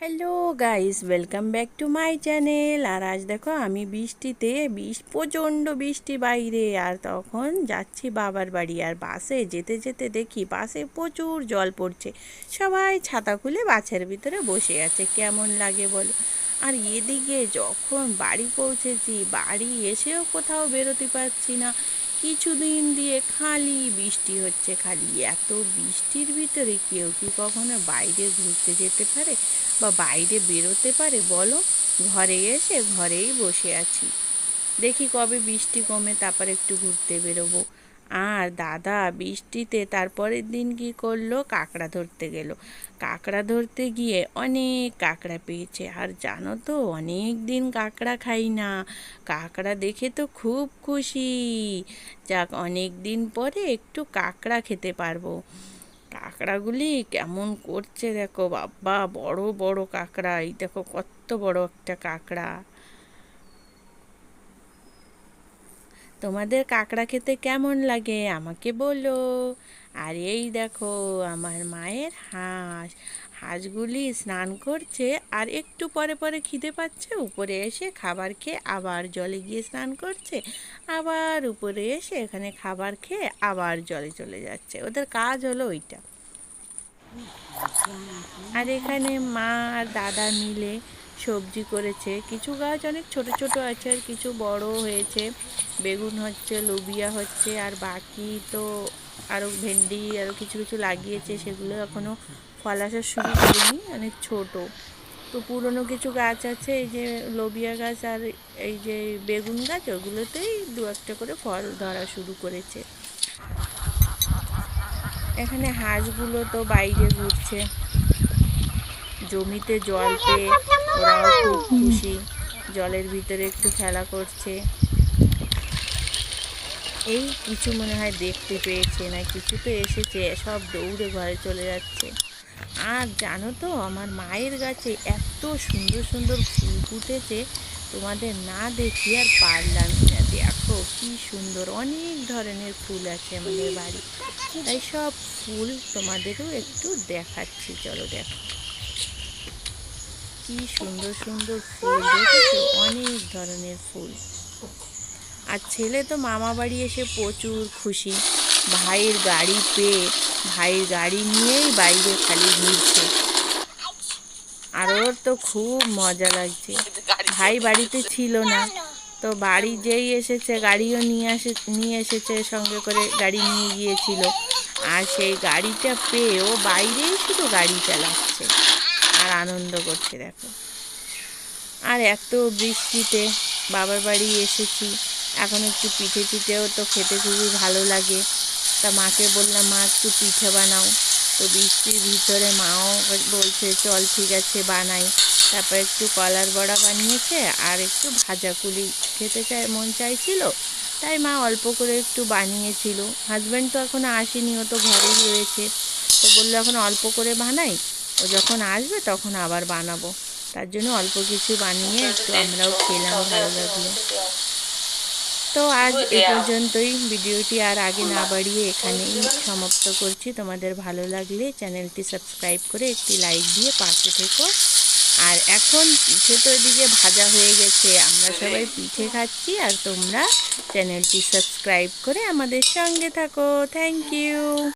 Hello guys welcome back to my channel আর আজ দেখো, আমি বৃষ্টিতে বৃষ্টি প্রচণ্ড বৃষ্টি বাইরে। আর তখন যাচ্ছি বাবার বাড়ি। আর বাসে যেতে যেতে দেখি, বাসে প্রচুর জল পড়ছে। সবাই ছাতা খুলে বাসের ভিতরে বসে আছে। কেমন লাগে বলো? আর এদিকে যখন বাড়ি পৌঁছেছি, বাড়ি এসেও কোথাও বেরোতে পারছি না। কিছুদিন দিয়ে খালি বৃষ্টি হচ্ছে খালি। এত বৃষ্টির ভিতরে কেউ কি কখনো বাইরে ঘুরতে যেতে পারে বা বাইরে বেরোতে পারে বলো? ঘরে এসে ঘরেই বসে আছি। দেখি কবে বৃষ্টি কমে তারপর একটু ঘুরতে বেরোবো। আর দাদা বৃষ্টিতে তারপরের দিন কি করল? কাঁকড়া ধরতে গেল। কাঁকড়া ধরতে গিয়ে অনেক কাঁকড়া পেয়েছে। আর জানো তো, অনেক দিন কাঁকড়া খাই না। কাঁকড়া দেখে তো খুব খুশি। যাক, অনেক দিন পরে একটু কাঁকড়া খেতে পারব। কাঁকড়াগুলি কেমন করছে দেখো বাবা বড় বড় কাঁকড়া। এই দেখো কত বড় একটা কাঁকড়া। তোমাদের কাঁকড়া খেতে কেমন লাগে আমাকে বলো। আর এই দেখো, আমার মায়ের হাঁস। হাঁসগুলি স্নান করছে আর একটু পরে পরে খিদে পাচ্ছে। উপরে এসে খাবার খেয়ে আবার জলে গিয়ে স্নান করছে। আবার উপরে এসে এখানে খাবার খেয়ে আবার জলে চলে যাচ্ছে। ওদের কাজ হলো ওইটা। আর এখানে মা আর দাদা মিলে সবজি করেছে। কিছু গাছ অনেক ছোট ছোট আছে আর কিছু বড় হয়েছে। বেগুন হচ্ছে, লোবিয়া হচ্ছে, আর বাকি তো আরও ভেন্ডি আরও কিছু কিছু লাগিয়েছে, সেগুলো এখনও ফল আসা শুরু করেনি, অনেক ছোট। তো পুরনো কিছু গাছ আছে, এই যে লোবিয়া গাছ আর এই যে বেগুন গাছ, ওগুলোতেই দু একটা করে ফল ধরা শুরু করেছে। এখানে হাঁসগুলো তো বাইরে ঘুরছে। জমিতে জল পেয়ে ওরাও খুব খুশি। জলের ভিতরে একটু খেলা করছে। এই কিছু মনে হয় দেখতে পেয়েছে না, কিছু তো এসেছে, সব দৌড়ে ঘরে চলে যাচ্ছে। আর জানো তো, আমার মায়ের গাছে এত সুন্দর সুন্দর ফুল ফুটেছে, তোমাদের না দেখি আর পারলাম না। দেখো কি সুন্দর, অনেক ধরনের ফুল আছে আমাদের বাড়ি। তাই সব ফুল তোমাদেরও একটু দেখাচ্ছি, চলো দেখো। কি সুন্দর সুন্দর ফুল, দেখেছ, অনেক ধরনের ফুল। আর ছেলে তো মামা বাড়ি এসে প্রচুর খুশি। ভাইয়ের গাড়ি পেয়ে, ভাইয়ের গাড়ি নিয়েই বাইরে খালি ঘুরছে। আর ওর তো খুব মজা লাগছে। ভাই বাড়িতে ছিল না, তো বাড়ি যেই এসেছে, গাড়িও নিয়ে আসে, নিয়ে এসেছে, সঙ্গে করে গাড়ি নিয়ে গিয়েছিল। আর সেই গাড়িটা পেয়ে ও বাইরেই শুধু গাড়ি চালাচ্ছে। আর আনন্দ করছে, দেখো। আর এত বৃষ্টিতে বাবার বাড়ি এসেছি। এখন একটু পিঠে পিঠেও তো খেতে খুবই ভালো লাগে। তা মাকে বললাম, মা, একটু পিঠে বানাও। তো বৃষ্টির ভিতরে মাও বলছে, চল ঠিক আছে, বানাই। তারপর একটু কলার বড়া বানিয়েছে আর একটু ভাজা কুলি খেতে চাই, মন চাইছিল। তাই মা অল্প করে একটু বানিয়েছিল। হাজব্যান্ড তো এখনও আসেনি, ও তো ঘরেই রয়েছে। তো বলল, এখন অল্প করে বানাই। ও যখন আসবে তখন আবার বানাবো। তার জন্য অল্প কিছু বানিয়ে একটু আমরাও খেলাম ভালো লাগল। তো আজ এ পর্যন্তই। ভিডিওটি আর আগে না বাড়িয়ে এখানেই সমাপ্ত করছি। তোমাদের ভালো লাগলে চ্যানেলটি সাবস্ক্রাইব করে একটি লাইক দিয়ে পাশে থেকো। আর এখন পিঠে তো এদিকে ভাজা হয়ে গেছে। আমরা সবাই পিঠে খাচ্ছি। আর তোমরা চ্যানেলটি সাবস্ক্রাইব করে আমাদের সঙ্গে থাকো। Thank you